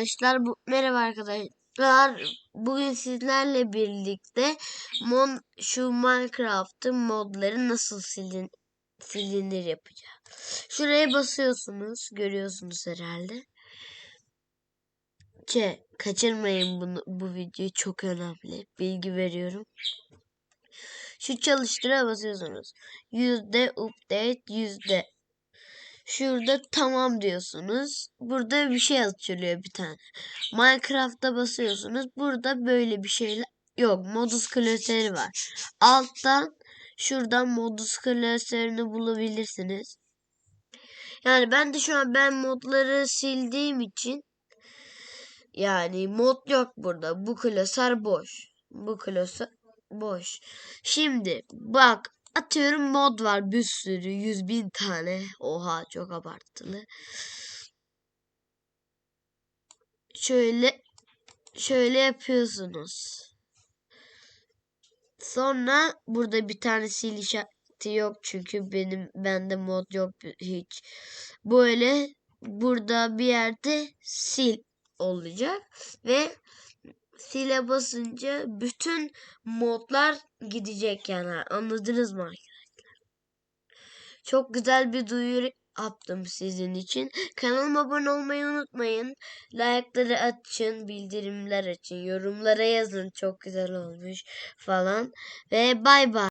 Arkadaşlar bu merhaba arkadaşlar. Bugün sizlerle birlikte mon şu Minecraft'ın modları nasıl silin silinir yapacağım. Şuraya basıyorsunuz, görüyorsunuz herhalde. Ke kaçırmayın bunu bu videoyu çok önemli. Bilgi veriyorum. Şu çalıştıra basıyorsunuz. Yüzde update yüzde Şurada tamam diyorsunuz. Burada bir şey açılıyor bir tane. Minecraft'ta basıyorsunuz. Burada böyle bir şey yok. Modus klasörü var. Alttan şuradan modus klasörünü bulabilirsiniz. Yani ben de şu an ben modları sildiğim için yani mod yok burada. Bu klasör boş. Bu klasör boş. Şimdi bak Atıyorum mod var bir sürü yüz bin tane. Oha çok abartılı. Şöyle şöyle yapıyorsunuz. Sonra burada bir tane sil işareti yok çünkü benim bende mod yok hiç. Böyle burada bir yerde sil olacak ve sile basınca bütün modlar gidecek yani. Anladınız mı arkadaşlar? Çok güzel bir duyuru yaptım sizin için. Kanalıma abone olmayı unutmayın. Like'ları açın, bildirimler açın, yorumlara yazın çok güzel olmuş falan. Ve bay bay.